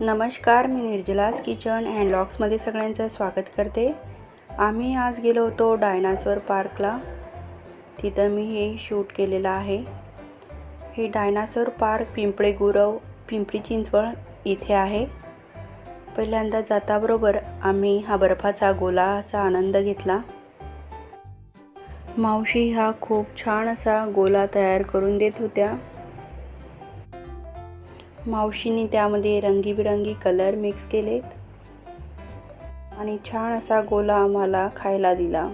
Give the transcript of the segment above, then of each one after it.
नमस्कार मी निर्जलास kitchen and लॉक्समध्ये सगळ्यांचं स्वागत करते. आम्ही आज गेलो होतो डायनासोर पार्कला. तिथं मी हे शूट केलेलं आहे. हे डायनासोर पार्क पिंपळे गुरव पिंपरी चिंचवड इथे आहे. पहिल्यांदा जाताबरोबर आम्ही हा बर्फाचा गोलाचा आनंद घेतला. मावशी हा खूप छान असा गोला तयार करून देत होत्या. मावशीने त्यामध्ये रंगीबिरंगी कलर मिक्स केलेत. आणि छान असा गोला आम्हाला खायला दिला.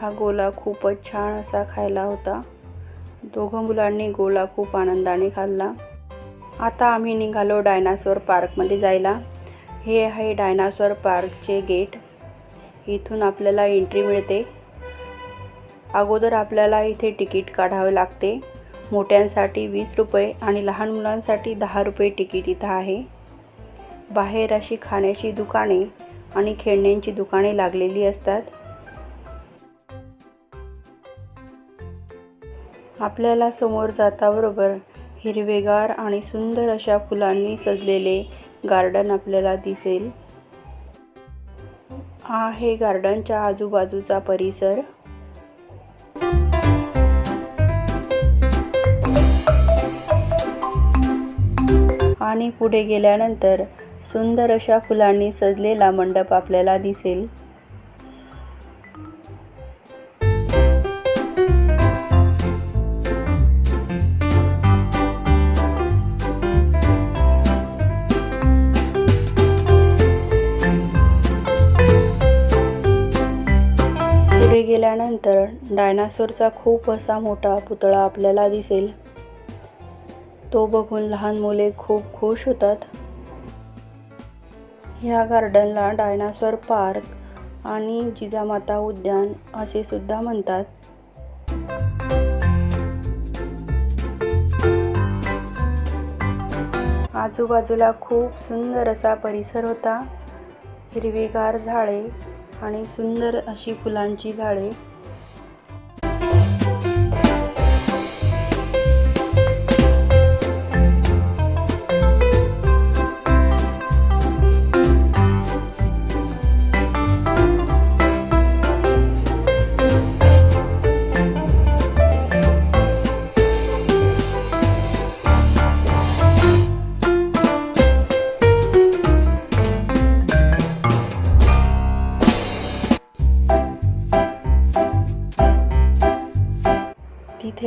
हा गोला खूपच छान असा खायला होता. दोघं मुलांनी गोला खूप आनंदाने खाल्ला. आता आम्ही निघालो डायनासोर पार्कमध्ये जायला. हे आहे डायनासोर पार्कचे गेट. इथून आपल्याला एंट्री मिळते. अगोदर आपल्याला इथे तिकीट काढावे लागते. मोठ्यांसाठी वीस रुपये आणि लहान मुलांसाठी दहा रुपये तिकीट इथं आहे. बाहेर अशी खाण्याची दुकाने आणि खेळण्यांची दुकाने लागलेली असतात. आपल्याला समोर जाताबरोबर हिरवेगार आणि सुंदर अशा फुलांनी सजलेले गार्डन आपल्याला दिसेल. हा आहे गार्डनच्या आजूबाजूचा परिसर. आणि पुढे गेल्यानंतर सुंदर अशा फुलांनी सजलेला मंडप आपल्याला दिसेल. पुढे गेल्यानंतर डायनासोरचा खूप असा मोठा पुतळा आपल्याला दिसेल. तो बघून लहान मुले खूप खुश होतात. ह्या गार्डनला डायनासोर पार्क आणि जिजामाता उद्यान असे सुद्धा म्हणतात. आजूबाजूला खूप सुंदर असा परिसर होता. हिरवीगार झाडे आणि सुंदर अशी फुलांची झाडे.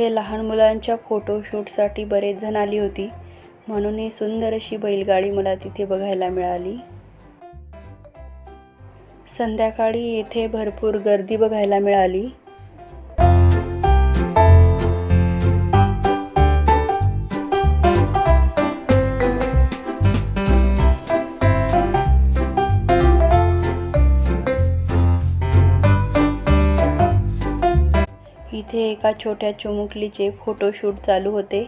तिथे लहान मुलांच्या फोटोशूटसाठी बरेच जण आली होती. म्हणून ही सुंदर अशी बैलगाडी मला तिथे बघायला मिळाली. संध्याकाळी येथे भरपूर गर्दी बघायला मिळाली. इथे एका छोट्या चिमुकलीचे फोटोशूट चालू होते.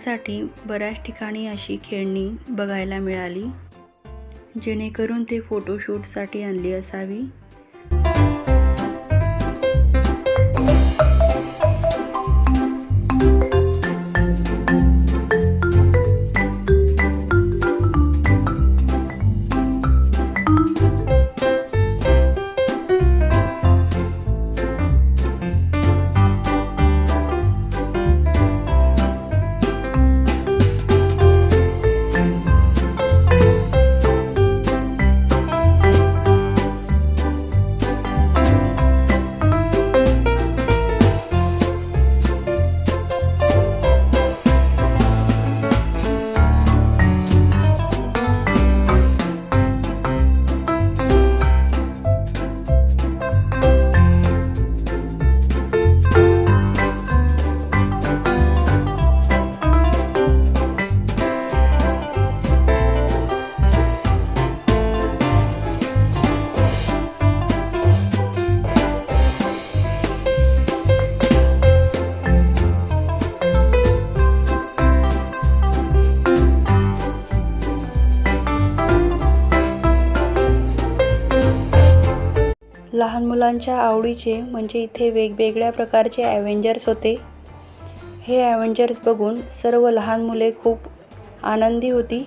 मुलांसाठी बऱ्याच ठिकाणी अशी खेळणी बघायला मिळाली जेणेकरून ते फोटोशूटसाठी आणली असावी. लहान मुलांच्या आवडीचे म्हणजे इथे वेगवेगळ्या प्रकारचे ॲव्हेंजर्स होते. हे ॲव्हेंजर्स बघून सर्व लहान मुले खूप आनंदी होती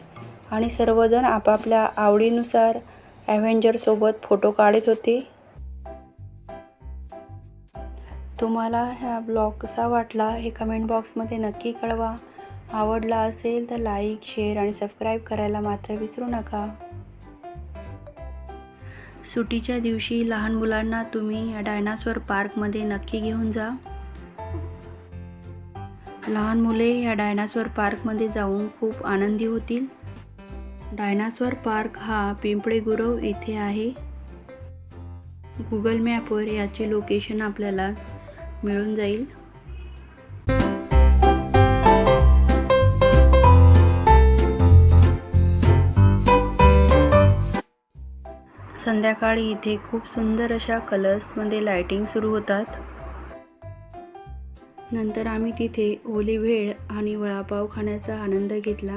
आणि सर्वजण आपापल्या आवडीनुसार ॲव्हेंजरसोबत फोटो काढत होते. तुम्हाला हा ब्लॉग कसा वाटला हे कमेंट बॉक्समध्ये नक्की कळवा. आवडला असेल तर लाईक शेअर आणि सबस्क्राईब करायला मात्र विसरू नका. सुट्टीच्या दिवशी लहान मुलांना तुम्ही या डायनासोर पार्कमध्ये नक्की घेऊन जा. लहान मुले या डायनासोर पार्कमध्ये जाऊन खूप आनंदी होतील. डायनासोर पार्क हा पिंपळे गुरव येथे आहे. गुगल मॅपवर याचे लोकेशन आपल्याला मिळून जाईल. संध्याकाळी इथे खूप सुंदर अशा कलर्समध्ये लायटिंग सुरू होतात. नंतर आम्ही तिथे ओली भेळ आणि वडापाव खाण्याचा आनंद घेतला.